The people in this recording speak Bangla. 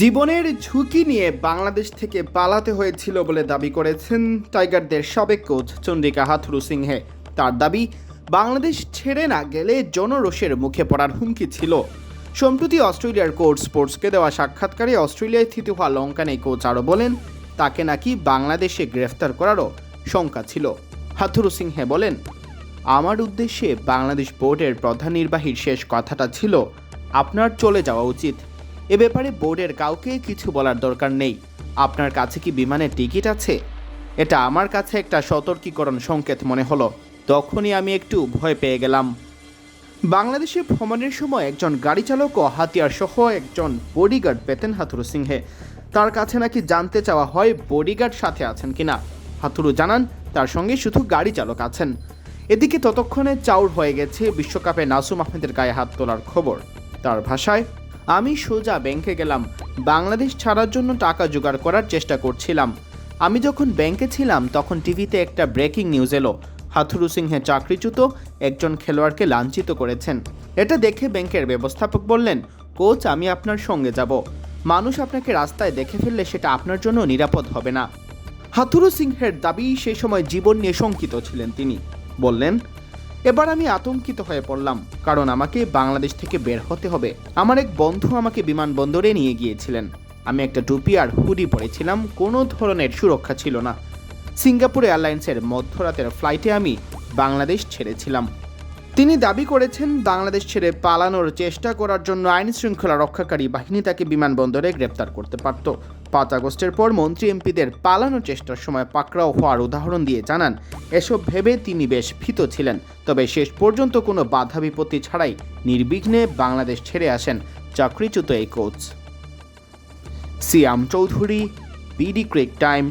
জীবনের ঝুঁকি নিয়ে বাংলাদেশ থেকে পালাতে হয়েছিল বলে দাবি করেছেন টাইগারদের সাবেক কোচ চন্দ্রিকা হাথুরু সিংহে। তার দাবি, বাংলাদেশ ছেড়ে না গেলে জনরোষের মুখে পড়ার হুমকি ছিল। সম্প্রতি অস্ট্রেলিয়ার কোচ স্পোর্টসকে দেওয়া সাক্ষাৎকারে অস্ট্রেলিয়ায় স্থিত হওয়া লঙ্কানে কোচ আরও বলেন, তাকে নাকি বাংলাদেশে গ্রেফতার করারও শঙ্কা ছিল। হাথুরু সিংহে বলেন, আমার উদ্দেশ্যে বাংলাদেশ বোর্ডের প্রধান নির্বাহীর শেষ কথাটা ছিল, আপনার চলে যাওয়া উচিত। এ ব্যাপারে বোর্ডের কাউকে কিছু বলার দরকার নেই। আপনার কাছে কি বিমানের টিকিট আছে? এটা আমার কাছে একটা সতর্কীকরণ সংকেত মনে হলো। তখনই আমি একটু ভয় পেয়ে গেলাম। বাংলাদেশে ভ্রমণের সময় একজন গাড়ি চালক ও হাতিয়ার সহ একজন বডিগার্ড পেতেন হাথুরু সিংহে। তার কাছে নাকি জানতে চাওয়া হয় বডিগার্ড সাথে আছেন কিনা। হাথুরু জানান, তার সঙ্গে শুধু গাড়ি চালক আছেন। এদিকে ততক্ষণে চাউর হয়ে গেছে বিশ্বকাপে নাসুম আহমেদের গায়ে হাত তোলার খবর। তার ভাষায় আমি সোজা ব্যাংকে গেলাম। বাংলাদেশ ছাড়ার জন্য টাকা জোগাড় করার চেষ্টা করছিলাম। আমি যখন ব্যাংকে ছিলাম, তখন টিভিতে একটা ব্রেকিং নিউজ এলো। হাথুরু সিংহে চাকরিচ্যুত একজন খেলোয়াড়কে লাঞ্ছিত করেছেন। এটা দেখে ব্যাংকের ব্যবস্থাপক বললেন, কোচ, আমি আপনার সঙ্গে যাব। মানুষ আপনাকে রাস্তায় দেখে ফেললে সেটা আপনার জন্য নিরাপদ হবে না। হাথুরু সিংহের দাবি সেই সময় জীবন নিয়ে শঙ্কিত ছিলেন তিনি। বললেন এবার আমি আতঙ্কিত হয়ে পড়লাম, কারণ আমাকে বাংলাদেশ থেকে বের হতে হবে। আমার এক বন্ধু আমাকে বিমানবন্দরে নিয়ে গিয়েছিলেন। আমি একটা টুপি আর হুডি পরেছিলাম, কোনো ধরনের সুরক্ষা ছিল না। সিঙ্গাপুর এয়ারলাইন্সের মধ্যরাতের ফ্লাইটে আমি বাংলাদেশ ছেড়েছিলাম। তিনি দাবি করেছেন, বাংলাদেশ ছেড়ে পালানোর চেষ্টা করার জন্য আইন শৃঙ্খলা রক্ষাকারী বাহিনী তাকে বিমানবন্দরে গ্রেপ্তার করতে পারত। পাঁচ আগস্টের পর মন্ত্রী এমপিদের পালানোর চেষ্টার সময় পাকড়াও হওয়ার উদাহরণ দিয়ে জানান, এসব ভেবে তিনি বেশ ভীত ছিলেন। তবে শেষ পর্যন্ত কোনো বাধা বিপত্তি ছাড়াই নির্বিঘ্নে বাংলাদেশ ছেড়ে আসেন চাকরিচ্যুত এই coach. Siam Chowdhury, BD cric time.